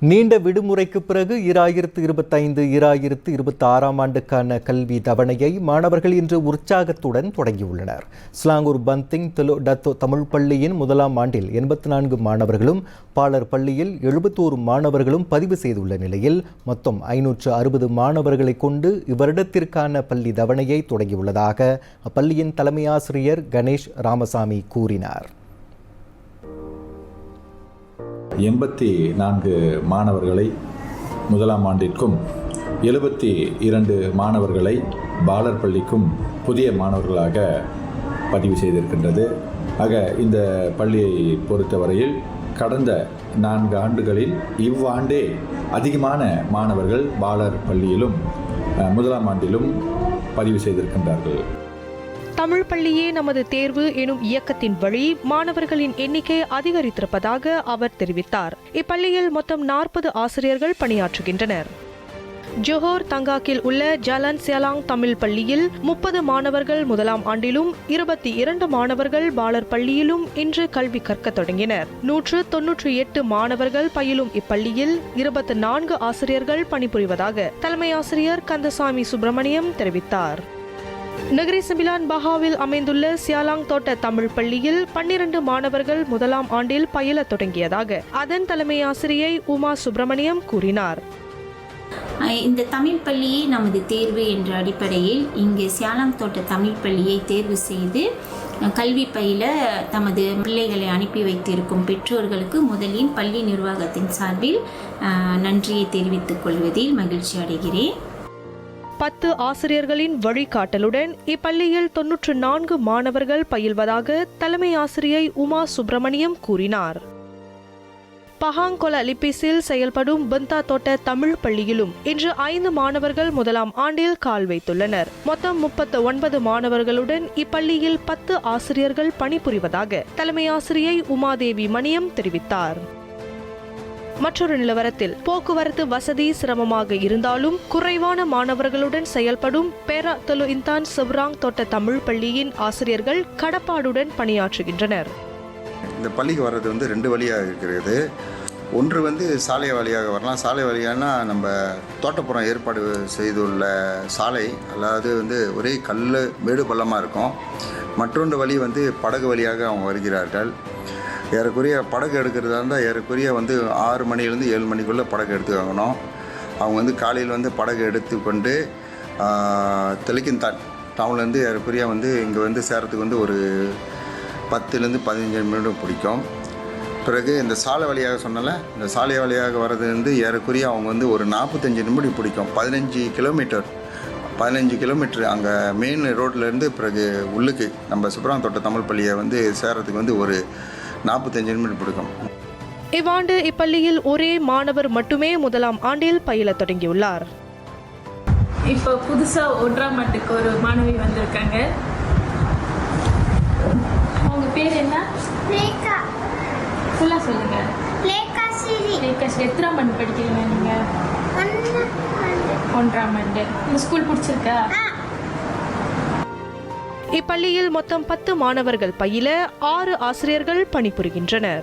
நீண்ட விடுமுறைக்கு பிறகு இராயிரத்து இருபத்தைந்து இராயிரத்து இருபத்தி ஆறாம் ஆண்டுக்கான கல்வி தவணையை மாணவர்கள் இன்று உற்சாகத்துடன் தொடங்கியுள்ளனர். ஸ்லாங்கூர் பந்திங் திலோ டத்தோ தமிழ் பள்ளியின் முதலாம் ஆண்டில் எண்பத்தி நான்கு மாணவர்களும் பாலர் பள்ளியில் எழுபத்தோரு மாணவர்களும் பதிவு செய்துள்ள நிலையில் மொத்தம் ஐநூற்று அறுபது மாணவர்களை கொண்டு இவ்வருடத்திற்கான பள்ளி தவணையை தொடங்கியுள்ளதாக அப்பள்ளியின் தலைமை ஆசிரியர் கணேஷ் ராமசாமி கூறினார். எண்பத்தி நான்கு மாணவர்களை முதலாம் ஆண்டிற்கும் எழுபத்தி இரண்டு மாணவர்களை பாலர் பள்ளிக்கும் புதிய மாணவர்களாக பதிவு செய்திருக்கின்றது. ஆக இந்த பள்ளியை பொறுத்தவரையில் கடந்த நான்கு ஆண்டுகளில் இவ்வாண்டே அதிகமான மாணவர்கள் பாலர் பள்ளியிலும் முதலாம் ஆண்டிலும் பதிவு செய்திருக்கின்றார்கள். தமிழ் பள்ளியே நமது தேர்வு எனும் இயக்கத்தின் வழி மாணவர்களின் எண்ணிக்கை அதிகரித்திருப்பதாக அவர் தெரிவித்தார். இப்பள்ளியில் மொத்தம் நாற்பது ஆசிரியர்கள் பணியாற்றுகின்றனர். ஜோஹோர் தங்காக்கில் உள்ள ஜலன் சியலாங் தமிழ் பள்ளியில் முப்பது மாணவர்கள் முதலாம் ஆண்டிலும் இருபத்தி இரண்டு மாணவர்கள் பாலர் பள்ளியிலும் இன்று கல்வி கற்க தொடங்கினர். நூற்று தொன்னூற்றி எட்டு மாணவர்கள் பயிலும் இப்பள்ளியில் இருபத்தி நான்கு ஆசிரியர்கள் பணிபுரிவதாக தலைமை ஆசிரியர் கந்தசாமி சுப்பிரமணியம் தெரிவித்தார். நகரி சிமிலான் பஹாவில் அமைந்துள்ள சியாலாங் தோட்ட தமிழ் பள்ளியில் பன்னிரண்டு மாணவர்கள் முதலாம் ஆண்டில் பயிலத் தொடங்கியதாக அதன் தலைமை ஆசிரியை உமா சுப்பிரமணியம் கூறினார். இந்த தமிழ் பள்ளியே நமது தேர்வு என்ற அடிப்படையில் இங்கு சியாலாங் தோட்ட தமிழ் பள்ளியை தேர்வு செய்து கல்வி பயில தமது பிள்ளைகளை அனுப்பி வைத்திருக்கும் பெற்றோர்களுக்கு முதலில் பள்ளி நிர்வாகத்தின் சார்பில் நன்றியை தெரிவித்துக் கொள்வதில் மகிழ்ச்சி அடைகிறேன். பத்து ஆசிரியர்களின் வழிகாட்டலுடன் இப்பள்ளியில் தொன்னூற்று நான்கு மாணவர்கள் பயில்வதாக தலைமை ஆசிரியை உமா சுப்பிரமணியம் கூறினார். பஹாங்கொல லிப்பிஸில் செயல்படும் பந்தா தோட்ட தமிழ் பள்ளியிலும் இன்று ஐந்து மாணவர்கள் முதலாம் ஆண்டில் கால் வைத்துள்ளனர். மொத்தம் முப்பத்து ஒன்பது மாணவர்களுடன் இப்பள்ளியில் பத்து ஆசிரியர்கள் பணிபுரிவதாக தலைமை ஆசிரியை உமாதேவி மணியம் தெரிவித்தார். மற்றொரு நிலவரத்தில் போக்குவரத்து வசதி சிரமமாக இருந்தாலும் குறைவான மாணவர்களுடன் செயல்படும் பேரா தொலு இந்தான் சிவ்ராங் தோட்ட தமிழ் பள்ளியின் ஆசிரியர்கள் கடப்பாடுடன் பணியாற்றுகின்றனர். இந்த பள்ளிக்கு வர்றது வந்து ரெண்டு வழியாக இருக்கிறது. ஒன்று வந்து சாலை வழியாக வரலாம். சாலை வழியானா நம்ம தோட்டப்புறம் ஏற்பாடு செய்துள்ள சாலை அதாவது வந்து ஒரே கல் மேடு பள்ளமாக இருக்கும். மற்றொன்று வழி வந்து படகு வழியாக அவங்க வருகிறார்கள். ஏறக்குறைய படகு எடுக்கிறதா இருந்தால் ஏறக்குறைய வந்து ஆறு மணிலேருந்து ஏழு மணிக்குள்ளே படகு எடுத்து வாங்கணும். அவங்க வந்து காலையில் வந்து படகு எடுத்துக்கொண்டு தெளிக்கின்தான் டவுன்லேருந்து ஏறக்குறைய வந்து இங்கே வந்து சேரத்துக்கு வந்து ஒரு பத்துலேருந்து பதினஞ்சு நிமிடம் பிடிக்கும். பிறகு இந்த சாலை வழியாக சொன்னல இந்த சாலை வழியாக வர்றது வந்து ஏறக்குறைய அவங்க வந்து ஒரு நாற்பத்தஞ்சு நிமிடம் பிடிக்கும். பதினஞ்சு கிலோமீட்டர் பதினஞ்சு கிலோமீட்டர் அங்கே மெயின் ரோட்லேருந்து பிறகு உள்ளுக்கு நம்ம சுப்ரான் தோட்ட தமிழ் பள்ளியை வந்து சேரத்துக்கு வந்து ஒரு நாற்பத்தஞ்சு நிமிடம் பிடிக்கும். இவ்வாண்டு இப்பள்ளியில் ஒரே மாணவர் மட்டுமே முதலாம் ஆண்டில் பயிலத் தொடங்கியுள்ளார். இப்போ புதுசாக ஒன்றாம் ஆண்டுக்கு ஒரு மாணவி வந்திருக்காங்க. அவங்க பேர் என்ன? ரேகா. ஃபுல்லாக சொல்லுங்க. ரேகா சிரி ரேகாஷ் எத்தனாம் ஆண்டு படிக்கிறீங்க நீங்கள் ஒன்று ஒன்றாம் ஆண்டு. இந்த ஸ்கூல் பிடிச்சிருக்கா? இப்பள்ளியில் மொத்தம் பத்து மாணவர்கள் பயில ஆறு ஆசிரியர்கள் பணிபுரிகின்றனர்.